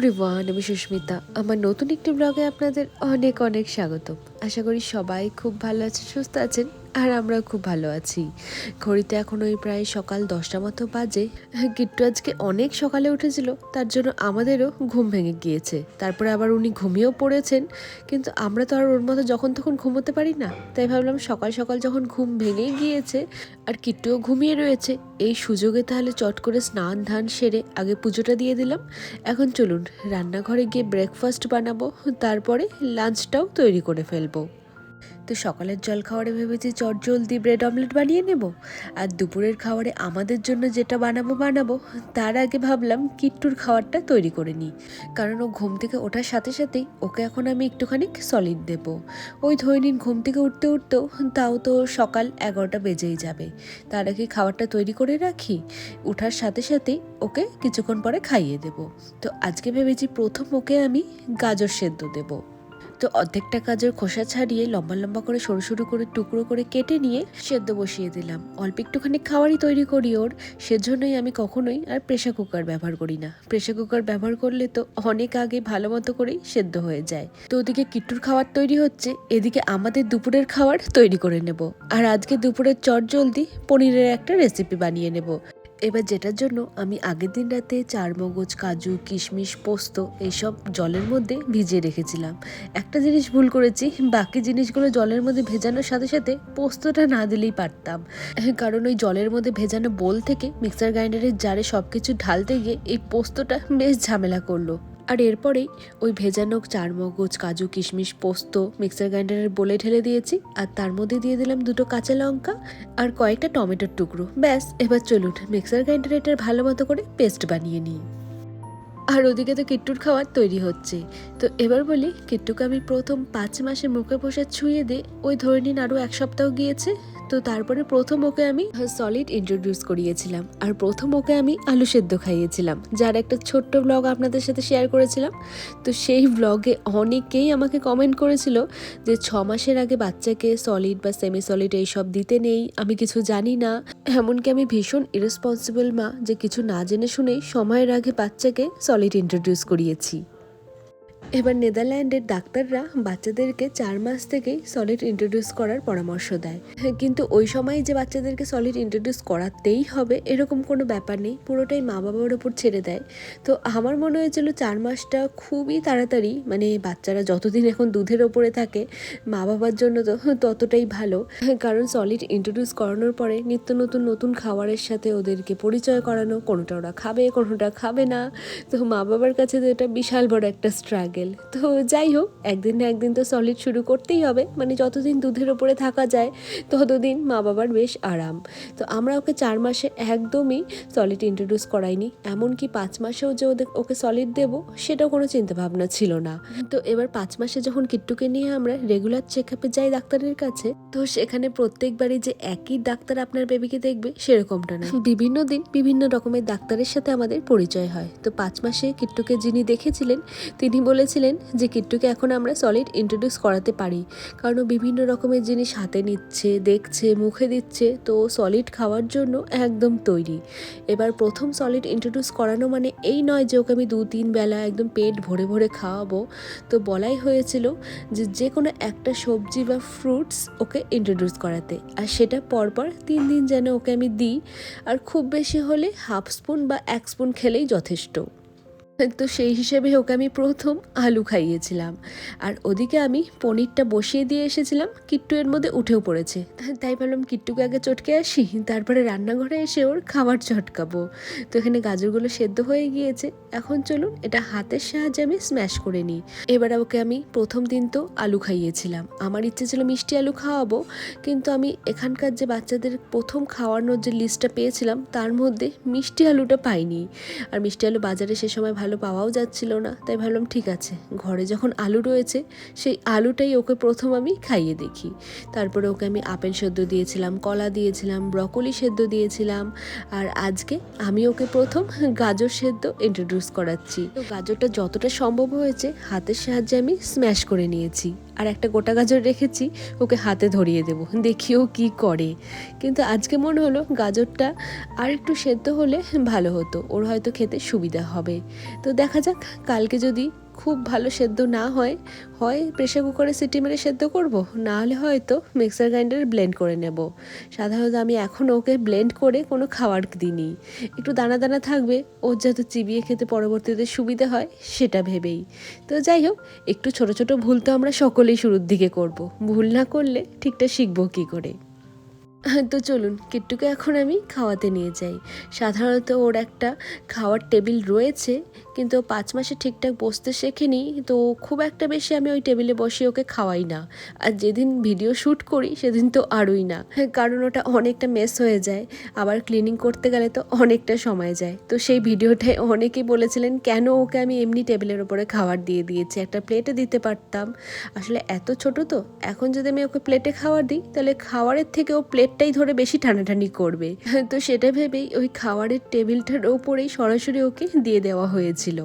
Everyone আমি সুস্মিতা। আমার নতুন একটি ব্লগে আপনাদের অনেক অনেক স্বাগত আশা করি সবাই খুব ভালো আছেন, সুস্থ আছেন, আর আমরাও খুব ভালো আছি। ঘড়িতে এখন ওই প্রায় সকাল দশটা মতো বাজে, গিট্টু আজকে অনেক সকালে উঠেছিল, তার জন্য আমাদেরও ঘুম ভেঙে গিয়েছে। তারপরে আবার উনি ঘুমিয়েও পড়েছেন, কিন্তু আমরা তো আর ওর মতো যখন তখন ঘুমোতে পারি না। তাই ভাবলাম সকাল সকাল যখন ঘুম ভেঙেই গিয়েছে, আর কিট্টুও ঘুমিয়ে রয়েছে, এই সুযোগে তাহলে চট করে স্নান ধান সেরে আগে পুজোটা দিয়ে দিলাম। এখন চলুন, রান্নাঘরে গিয়ে ব্রেকফাস্ট বানাবো, তারপরে লাঞ্চটাও তৈরি করে ফেলব। তো সকালের জল খাওয়ারে ভেবেছি চট জলদি ব্রেড অমলেট বানিয়ে নেব। আর দুপুরের খাবারে আমাদের জন্য যেটা বানাবো বানাবো, তার আগে ভাবলাম কিট্টুর খাবারটা তৈরি করে নিই। কারণ ও ঘুম থেকে ওঠার সাথে সাথেই ওকে এখন আমি একটুখানি সলিড দেব। ওই ধরে নিন ঘুম থেকে উঠতে উঠতেও তাও তো সকাল এগারোটা বেজেই যাবে। তার আগে খাবারটা তৈরি করে রাখি ওঠার সাথে সাথেই ওকে কিছুক্ষণ পরে খাইয়ে দেব। তো আজকে ভেবেছি প্রথম ওকে আমি গাজর সেদ্ধ দেবো। তো অর্ধেকটা গাজর খোসা ছাড়িয়ে লম্বা লম্বা করে সরু সরু করে টুকরো করে কেটে নিয়ে সেদ্ধ বসিয়ে দিলাম। অল্প একটুখানি খাবারই তৈরি করি ওর। সেজন্যই আমি কখনোই আর প্রেশার কুকার ব্যবহার করি না। প্রেশার কুকার ব্যবহার করলে তো অনেক আগে ভালো মতো করেই সেদ্ধ হয়ে যায়। তো ওদিকে কিট্টুর খাবার তৈরি হচ্ছে। এদিকে আমাদের দুপুরের খাবার তৈরি করে নেব। আর আজকে দুপুরের চট জলদি পনিরের একটা রেসিপি বানিয়ে নেব। এবার যেটার জন্য আমি আগের দিন রাতে চার মগজ, কাজু, কিশমিশ, পোস্ত এইসব জলের মধ্যে ভিজিয়ে রেখেছিলাম। একটা জিনিস ভুল করেছি, বাকি জিনিসগুলো জলের মধ্যে ভেজানোর সাথে সাথে পোস্তটা না দিলেই পারতাম। কারণ ওই জলের মধ্যে ভেজানো বোল থেকে মিক্সার গ্রাইন্ডারের জারে সব কিছু ঢালতে গিয়ে এই পোস্তটা বেশ ঝামেলা করল। আর এরপরেই ওই ভেজানো চারমগজ, কাজু কিশমিশ পোস্ত, মিক্সার গ্রাইন্ডারের বলে ঢেলে দিয়েছি আর তার মধ্যে দিয়ে দিলাম দুটো কাঁচা লঙ্কা আর কয়েকটা টমেটোর টুকরো। ব্যাস, এবার চলুন মিক্সার গ্রাইন্ডারে এটার ভালো মতো করে পেস্ট বানিয়ে নিই। আর ওদিকে তো কিট্টুর খাবার তৈরি হচ্ছে। তো এবার বলি, কিট্টুকে আমি প্রথম পাঁচ মাসে মুখে বসে ছুঁয়ে দিয়ে ওই ধরে নিন আরও এক সপ্তাহ গিয়েছে। তো তারপরে প্রথম ওকে আমি সলিড ইন্ট্রোডিউস করিয়েছিলাম। আর প্রথম ওকে আমি আলু সেদ্ধ খাইয়েছিলাম, যার একটা ছোট্ট ব্লগ আপনাদের সাথে শেয়ার করেছিলাম। তো সেই ব্লগে অনেকেই আমাকে কমেন্ট করেছিল যে ছ মাসের আগে বাচ্চাকে সলিড বা সেমি সলিড এইসব দিতে নেই, আমি কিছু জানি না। এমনকি আমি ভীষণ ইরেসপন্সিবল মা, যে কিছু না জেনে শুনেই সময়ের আগে বাচ্চাকে সলিড ইন্ট্রোডিউস করিয়েছি। এবার নেদারল্যান্ডের ডাক্তাররা বাচ্চাদেরকে চার মাস থেকেই সলিড ইন্ট্রোডিউস করার পরামর্শ দেয়। কিন্তু ওই সময় যে বাচ্চাদেরকে সলিড ইন্ট্রোডিউস করাতেই হবে, এরকম কোনো ব্যাপার নেই, পুরোটাই মা বাবার ওপর ছেড়ে দেয়। তো আমার মনে হয়েছিল চার মাসটা খুবই তাড়াতাড়ি মানে বাচ্চারা যতদিন এখন দুধের ওপরে থাকে মা বাবার জন্য তো ততটাই ভালো। কারণ সলিড ইন্ট্রোডিউস করানোর পরে নিত্য নতুন নতুন খাবারের সাথে ওদেরকে পরিচয় করানো, কোনোটা ওরা খাবে, কোনোটা খাবে না। তো মা বাবার কাছে তো এটা বিশাল বড় একটা স্ট্রাগল তো যাই হোক, একদিন না একদিন তো সলিড শুরু করতেই হবে। মানে যতদিন দুধের ওপরে থাকা যায়, ততদিন মা বাবার বেশ আরাম। তো আমরা ওকে চার মাসে একদমই সলিড ইন্ট্রোডিউস করাইনি। এমনকি পাঁচ মাসেও যে ওদের ওকে সলিড দেবো, সেটাও কোনো চিন্তা ভাবনা ছিল না। তো এবার পাঁচ মাসে যখন কিট্টুকে নিয়ে আমরা রেগুলার চেক আপে যাই ডাক্তারের কাছে, তো সেখানে প্রত্যেকবারই যে একই ডাক্তার আপনার বেবিকে দেখবে, সেরকমটা না। বিভিন্ন দিন বিভিন্ন রকমের ডাক্তারের সাথে আমাদের পরিচয় হয়। তো পাঁচ মাসে কিট্টুকে যিনি দেখেছিলেন, তিনি বলেছিলেন যে কিট্টুকে এখন আমরা সলিড ইন্ট্রোডিউস করাতে পারি। কারণ বিভিন্ন রকমের জিনিস হাতে নিচ্ছে, দেখছে, মুখে দিচ্ছে, তো সলিড খাওয়ার জন্য একদম তৈরি। এবার প্রথম সলিড ইন্ট্রোডিউস করানো মানে এই নয় যে ওকে আমি দু তিন বেলা একদম পেট ভরে ভরে খাওয়াবো। তো বলাই হয়েছিল যে যে কোনো একটা সবজি বা ফ্রুটস ওকে ইন্ট্রোডিউস করাতে। আর সেটা পরপর তিন দিন যেন ওকে আমি দিই। আর খুব বেশি হলে হাফ স্পুন বা এক স্পুন খেলেই যথেষ্ট। তো সেই হিসেবে ওকে আমি প্রথম আলু খাইয়েছিলাম। আর ওদিকে আমি পনিরটা বসিয়ে দিয়ে এসেছিলাম, কিট্টু এর মধ্যে উঠেও পড়েছে। তাই ভাবলাম কিট্টুকে আগে চটকে আসি, তারপরে রান্নাঘরে এসে ওর খাবার চটকাবো। তো এখানে গাজরগুলো সেদ্ধ হয়ে গিয়েছে। এখন চলুন এটা হাতের সাহায্যে আমি স্ম্যাশ করে নিই। এবার ওকে আমি প্রথম দিন তো আলু খাইয়েছিলাম। আমার ইচ্ছে ছিল মিষ্টি আলু খাওয়াবো, কিন্তু আমি এখানকার যে বাচ্চাদের প্রথম খাওয়ানোর যে লিস্টটা পেয়েছিলাম, তার মধ্যে মিষ্টি আলুটা পাইনি। আর মিষ্টি আলু বাজারে সে সময় ভালো পাওয়াও যাচ্ছিল না। তাই ভাবলাম, ঠিক আছে, ঘরে যখন আলু রয়েছে, সেই আলুটাই ওকে প্রথম আমি খাইয়ে দেখি। তারপরে ওকে আমি আপেল সেদ্ধ দিয়েছিলাম, কলা দিয়েছিলাম, ব্রকলি সেদ্ধ দিয়েছিলাম, আর আজকে আমি ওকে প্রথম গাজর সেদ্ধ ইন্ট্রোডিউস করাচ্ছি। তো গাজরটা যতটা সম্ভব হয়েছে, হাতের সাহায্যে আমি স্ম্যাশ করে নিয়েছি। আর একটা গোটা গাজর রেখেছি, ওকে হাতে ধরিয়ে দেবো, দেখি ও কী করে। কিন্তু আজকে মনে হলো গাজরটা আর একটু সেদ্ধ হলে ভালো হতো, ওর হয়তো খেতে সুবিধা হবে। তো দেখা যাক, কালকে যদি খুব ভালো সেদ্ধ না হয় হয় প্রেশার কুকারে সিটি মেরে সেদ্ধ করব? না হলে হয়তো মিক্সার গ্রাইন্ডারে ব্লেন্ড করে নেব। সাধারণত আমি এখন ওকে ব্লেন্ড করে কোনো খাবার দিইনি। একটু দানা দানা থাকবে, ওর যাতে চিবিয়ে খেতে পরবর্তীতে সুবিধা হয়, সেটা ভেবেই। তো যাই হোক, একটু ছোট ছোট ভুল তো আমরা সকলেই শুরুর দিকে করব। ভুল না করলে ঠিকটা শিখব কী করে? তো চলুন, কিট্টুকে এখন আমি খাওয়াতে নিয়ে যাই। সাধারণত ওর একটা খাওয়ার টেবিল রয়েছে কিন্তু পাঁচ মাসে ঠিকঠাক বসতে শেখেনি, তো খুব একটা বেশি আমি ওই টেবিলে বসে ওকে খাওয়াই না। আর যেদিন ভিডিও শ্যুট করি, সেদিন তো আরোই না। কারণ ওটা অনেকটা মেস হয়ে যায়। আবার ক্লিনিং করতে গেলে তো অনেকটা সময় যায়। তো সেই ভিডিওটায় অনেকেই বলেছিলেন, কেন ওকে আমি এমনি টেবিলের ওপরে খাবার দিয়ে দিয়েছি? একটা প্লেটে দিতে পারতাম। আসলে এত ছোট তো, এখন যদি আমি ওকে প্লেটে খাবার দিই, তাহলে খাবারের থেকে ও প্লেটটাই ধরে বেশি টানাটানি করবে। তো সেটা ভেবেই ওই খাবারের টেবিলটার ওপরেই সরাসরি ওকে দিয়ে দেওয়া হয়েছিল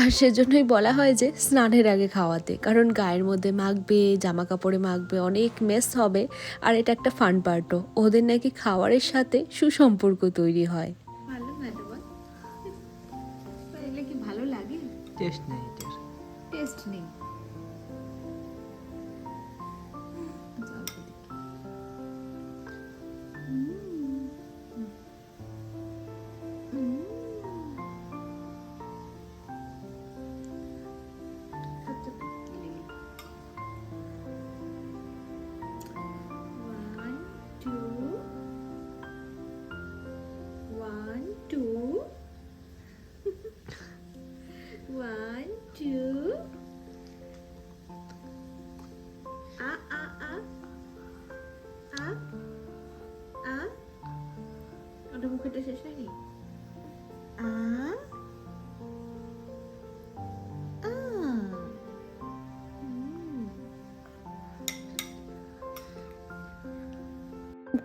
আর সেজন্যই বলা হয় যে স্নানের আগে খাওয়াতে কারণ গায়ের মধ্যে মাখবে জামা কাপড়ে মাখবে অনেক মেস হবে। আর এটা একটা ফান পার্টও ওদের নাকি খাওয়ারের সাথে সুসম্পর্ক তৈরি হয়। ভালো ম্যাডাম এগুলো কি ভালো লাগে? টেস্ট নেই এটার টেস্ট নেই।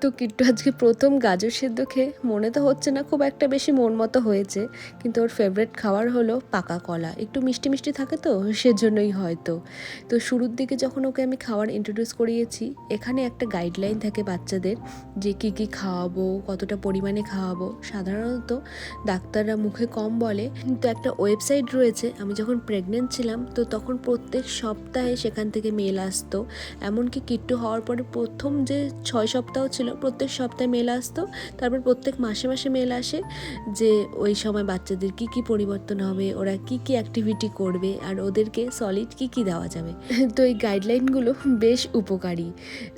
তো কিট্টু আজকে প্রথম গাজর সেদ্ধ খেয়ে, মনে তো হচ্ছে না খুব একটা বেশি মন মতো হয়েছে। কিন্তু ওর ফেভারিট খাবার হলো পাকা কলা। একটু মিষ্টি মিষ্টি থাকে তো, সেজন্যই হয়তো। তো শুরুর দিকে যখন ওকে আমি খাবার ইন্ট্রোডিউস করিয়েছি, এখানে একটা গাইডলাইন থাকে বাচ্চাদের যে কী কী খাওয়াবো, কতটা পরিমাণে খাওয়াবো। সাধারণত ডাক্তাররা মুখে কম বলে। কিন্তু একটা ওয়েবসাইট রয়েছে, আমি যখন প্রেগনেন্ট ছিলাম, তো তখন প্রত্যেক সপ্তাহে সেখান থেকে মেল আসতো। এমনকি কিট্টু হওয়ার পরে প্রথম যে ছয় সপ্তাহ ছিল প্রত্যেক সপ্তাহে মেল আসতো। তারপর প্রত্যেক মাসে মাসে মেল আসে যে, ওই সময় বাচ্চাদের কি কি পরিবর্তন হবে, ওরা কি কি অ্যাক্টিভিটি করবে, আর ওদেরকে সলিড কি কি দেওয়া যাবে। তো এই গাইডলাইনগুলো বেশ উপকারী।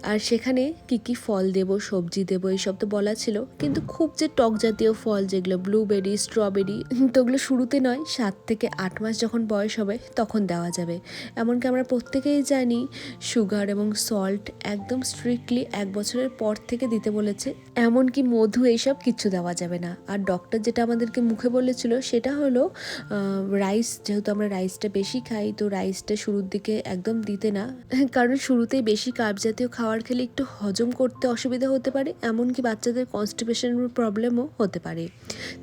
আর সেখানে কি কি ফল দেব, সবজি দেবো, এইসব তো বলা ছিল। কিন্তু খুব যে টক জাতীয় ফল, যেগুলো ব্লুবেরি স্ট্রবেরি তো ওগুলো শুরুতে নয়, সাত থেকে আট মাস যখন বয়স হবে তখন দেওয়া যাবে। এমনকি আমরা প্রত্যেকেই জানি সুগার এবং সল্ট একদম স্ট্রিক্টলি এক বছরের পর থেকে দিতে বলেছে, এমনকি মধু এইসব কিচ্ছু দেওয়া যাবে না। আর ডক্টর যেটা আমাদেরকে মুখে বলেছিল সেটা হলো রাইস যেহেতু আমরা রাইসটা বেশি খাই, তো রাইসটা শুরুর দিকে একদম দিতে না। কারণ শুরুতেই বেশি কার্ব জাতীয় খাবার খেলে একটু হজম করতে অসুবিধা হতে পারে, এমনকি বাচ্চাদের কনস্টিপেশনের প্রবলেমও হতে পারে।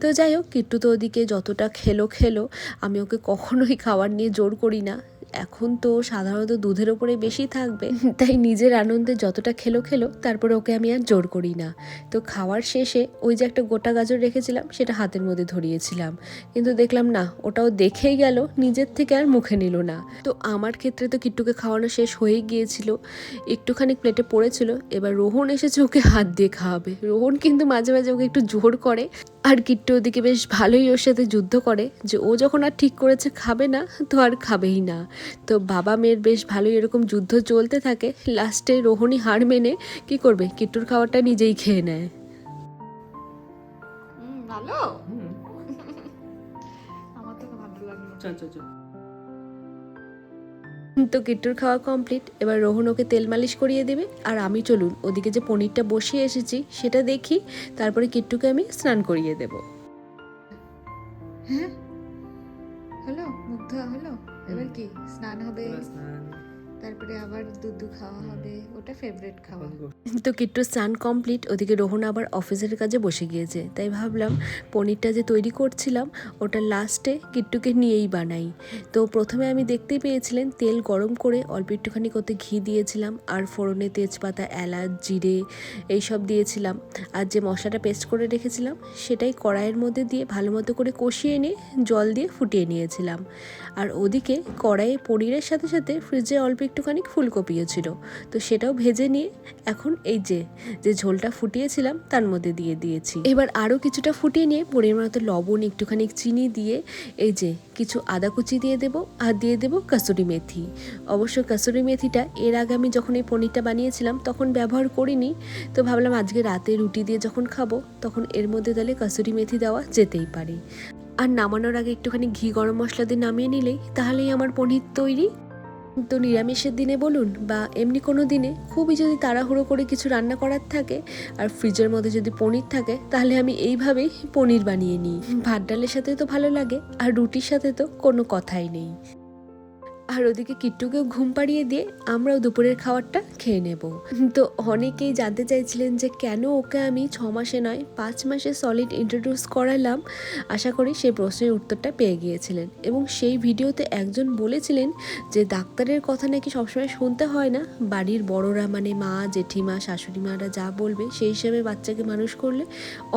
তো যাই হোক, কিট্টু তো ওদিকে যতটা খেলো খেলো, আমি ওকে কখনোই খাবার নিয়ে জোর করি না। এখন তো সাধারণত দুধের ওপরে বেশি থাকবে। তাই নিজের আনন্দে যতটা খেলো খেলো, তারপরে ওকে আমি আর জোর করি না। তো খাওয়ার শেষে ওই যে একটা গোটা গাজর রেখেছিলাম, সেটা হাতের মধ্যে ধরিয়েছিলাম। কিন্তু দেখলাম না, ওটাও দেখেই গেল, নিজের থেকে আর মুখে নিল না। তো আমার ক্ষেত্রে তো কিট্টুকে খাওয়ানো শেষ হয়েই গিয়েছিল। একটুখানি প্লেটে পড়েছিল, এবার রোহন এসেছে ওকে হাত দিয়ে খাওয়াবে। রোহন কিন্তু মাঝে মাঝে ওকে একটু জোর করে। আর কিট্টু ওদিকে বেশ ভালোই ওর সাথে যুদ্ধ করে যে ও যখন আর ঠিক করেছে খাবে না তো আর খাবেই না। তো বাবা মেয়ের বেশ ভালোই এরকম যুদ্ধ চলতে থাকে লাস্টে রোহণী হার মেনে কি করবে কিট্টুর খাবারটা নিজেই খেয়ে নেয়। ভালো? আমার তো ভালো লাগল চল চল চল। তো কিট্টুর খাওয়া কমপ্লিট এবার রোহন ওকে তেল মালিশ করিয়ে দেবে। আর আমি চলুন ওদিকে যে পনিরটা বসিয়ে এসেছি সেটা দেখি তারপরে কিট্টুকে আমি স্নান করিয়ে দেব। হ্যাঁ? হলো? মুগ্ধ হলো? এবার কি? স্নান হবে? এবার স্নান তারপরে আবার দুধ খাওয়া হবে ওটা ফেভারিট খাওয়া। তো কিট্টু স্নান কমপ্লিট ওদিকে রোহন আবার অফিসের কাজে বসে গিয়েছে। তাই ভাবলাম পনিরটা যে তৈরি করছিলাম ওটা লাস্টে কিট্টুকে নিয়েই বানাই। তো প্রথমে আমি দেখতেই পেয়েছিলেন তেল গরম করে অল্প একটুখানি করতে ঘি দিয়েছিলাম আর ফোড়নে তেজপাতা এলাচ জিরে এইসব দিয়েছিলাম। আর যে মশলাটা পেস্ট করে রেখেছিলাম সেটাই কড়াইয়ের মধ্যে দিয়ে ভালো মতো করে কষিয়ে নিয়ে জল দিয়ে ফুটিয়ে নিয়েছিলাম। আর ওদিকে কড়াইয়ে পনিরের সাথে সাথে ফ্রিজে অল্প একটুখানি ফুলকপিও ছিল। তো সেটাও ভেজে নিয়ে এখন এই যে যে ঝোলটা ফুটিয়েছিলাম তার মধ্যে দিয়ে দিয়েছি। এবার আরও কিছুটা ফুটিয়ে নিয়ে পরিমাণ মতো লবণ, একটুখানি চিনি দিয়ে এই যে কিছু আদা কুচি দিয়ে দেব আর দিয়ে দেব কাসুরি মেথি। অবশ্য কাসুরি মেথিটা এর আগে আমি যখন এই পনিরটা বানিয়েছিলাম তখন ব্যবহার করিনি। তো ভাবলাম আজকে রাতে রুটি দিয়ে যখন খাব তখন এর মধ্যে তাহলে কাসুরি মেথি দেওয়া যেতেই পারে। আর নামানোর আগে একটুখানি ঘি গরম মশলা দিয়ে নামিয়ে নিলেই তাহলেই আমার পনির তৈরি। তো নিরামিষের দিনে বলুন বা এমনি কোনো দিনে খুবই যদি তাড়াহুড়ো করে কিছু রান্না করার থাকে আর ফ্রিজের মধ্যে যদি পনির থাকে, তাহলে আমি এইভাবেই পনির বানিয়ে নিই। ভাত ডালের সাথে তো ভালো লাগে, আর রুটির সাথে তো কোনো কথাই নেই। আর ওদিকে কিট্টুকেও ঘুম পাড়িয়ে দিয়ে আমরাও দুপুরের খাবারটা খেয়ে নেব। তো অনেকেই জানতে চাইছিলেন যে কেন ওকে আমি ছ মাসে নয়, পাঁচ মাসে সলিড ইন্ট্রোডিউস করালাম। আশা করি সেই প্রশ্নের উত্তরটা পেয়ে গিয়েছিলেন এবং সেই ভিডিওতে একজন বলেছিলেন যে ডাক্তারের কথা নাকি সবসময় শুনতে হয় না। বাড়ির বড়রা মানে মা, জেঠিমা শাশুড়ি মারা যা বলবে সেই হিসাবে বাচ্চাকে মানুষ করলে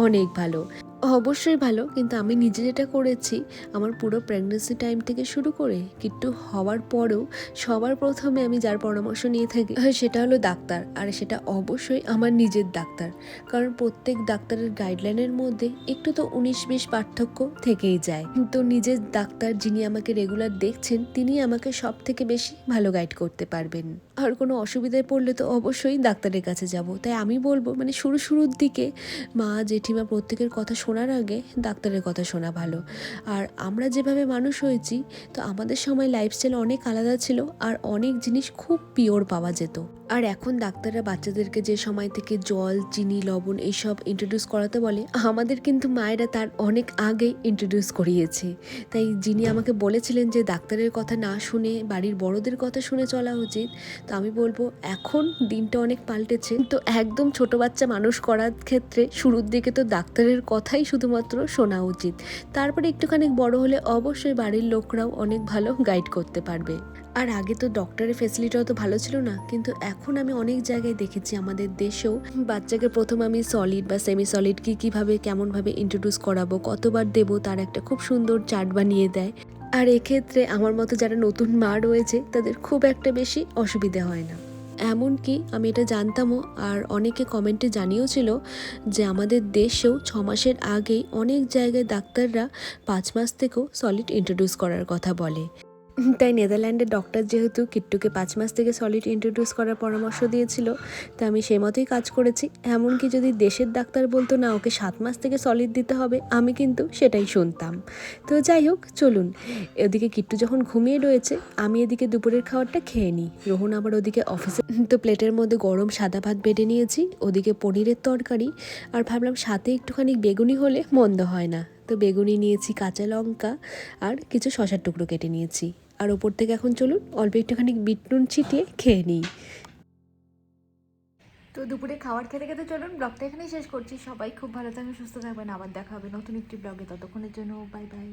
অনেক ভালো। অবশ্যই ভালো কিন্তু আমি নিজে যেটা করেছি আমার পুরো প্রেগনেন্সি টাইম থেকে শুরু করে কিট্টু হওয়ার পরেও সবার প্রথমে আমি যার পরামর্শ নিয়ে থাকি হ্যাঁ, সেটা হলো ডাক্তার। আর সেটা অবশ্যই আমার নিজের ডাক্তার। কারণ প্রত্যেক ডাক্তারের গাইডলাইনের মধ্যে একটু তো উনিশ বিশ পার্থক্য থেকেই যায়। তো নিজের ডাক্তার যিনি আমাকে রেগুলার দেখছেন তিনি আমাকে সব থেকে বেশি ভালো গাইড করতে পারবেন। আর কোনো অসুবিধায় পড়লে তো অবশ্যই ডাক্তারের কাছে যাব। তাই আমি বলব মানে শুরু শুরুর দিকে মা জেঠিমা প্রত্যেকের কথা শোনার আগে ডাক্তারের কথা শোনা ভালো। আর আমরা যেভাবে মানুষ হয়েছি, তো আমাদের সময় লাইফস্টাইল অনেক আলাদা ছিল আর অনেক জিনিস খুব পিওর পাওয়া যেত। আর এখন ডাক্তাররা বাচ্চাদেরকে যে সময় থেকে জল, চিনি, লবণ এইসব ইন্ট্রোডিউস করাতে বলে, আমাদের কিন্তু মায়েরা তার অনেক আগে ইন্ট্রোডিউস করিয়েছে। তাই যিনি আমাকে বলেছিলেন যে ডাক্তারের কথা না শুনে, বাড়ির বড়দের কথা শুনে চলা উচিত, তো আমি বলব এখন দিনটা অনেক পাল্টেছে। তো একদম ছোট বাচ্চা মানুষ করার ক্ষেত্রে শুরুর দিকে তো ডাক্তারের কথাই শুধুমাত্র শোনা উচিত। তারপরে একটুখানি বড় হলে অবশ্যই বাড়ির লোকরাও অনেক ভালো গাইড করতে পারবে। আর আগে তো ডক্টরের ফেসিলিটি অত ভালো ছিল না, কিন্তু এখন আমি অনেক জায়গায় দেখেছি আমাদের দেশেও বাচ্চাকে প্রথম আমি সলিড বা সেমি সলিড কি কীভাবে, কেমনভাবে ইন্ট্রোডিউস করাবো, কতবার দেবো, তার একটা খুব সুন্দর চার্ট বানিয়ে দেয়। আর এক্ষেত্রে আমার মতো যারা নতুন মা রয়েছে, তাদের খুব একটা বেশি অসুবিধে হয় না। এমনকি আমি এটা জানতামও আর অনেকে কমেন্টে জানিয়েও ছিল যে আমাদের দেশেও ছ মাসের আগেই অনেক জায়গায় ডাক্তাররা পাঁচ মাস থেকেও সলিড ইন্ট্রোডিউস করার কথা বলে। তাই নেদারল্যান্ডের ডক্টর যেহেতু কিট্টুকে পাঁচ মাস থেকে সলিড ইন্ট্রোডিউস করার পরামর্শ দিয়েছিল, তা আমি সেই মতোই কাজ করেছি। এমনকি যদি দেশের ডাক্তার বলতো, না, ওকে সাত মাস থেকে সলিড দিতে হবে আমি কিন্তু সেটাই শুনতাম। তো যাই হোক, চলুন। এদিকে কিট্টু যখন ঘুমিয়ে রয়েছে, আমি এদিকে দুপুরের খাবারটা খেয়ে নিই। রোহন আবার ওদিকে অফিসে তো প্লেটের মধ্যে গরম সাদা ভাত বেটে নিয়েছি, ওদিকে পনিরের তরকারি, আর ভাবলাম সাথে একটুখানি বেগুনি হলে মন্দ হয় না। তো বেগুনি নিয়েছি কাঁচা লঙ্কা, আর কিছু শশার টুকরো কেটে নিয়েছি। আর ওপর থেকে এখন চলুন অল্প একটুখানি বিটনুন ছিটিয়ে খেয়ে নিই। তো দুপুরে খাবার খেতে খেতে চলুন, ব্লগটা এখানেই শেষ করছি। সবাই খুব ভালো থাকবেন, সুস্থ থাকবেন। আবার দেখা হবে নতুন একটি ব্লগে। ততক্ষণের জন্য বাই বাই।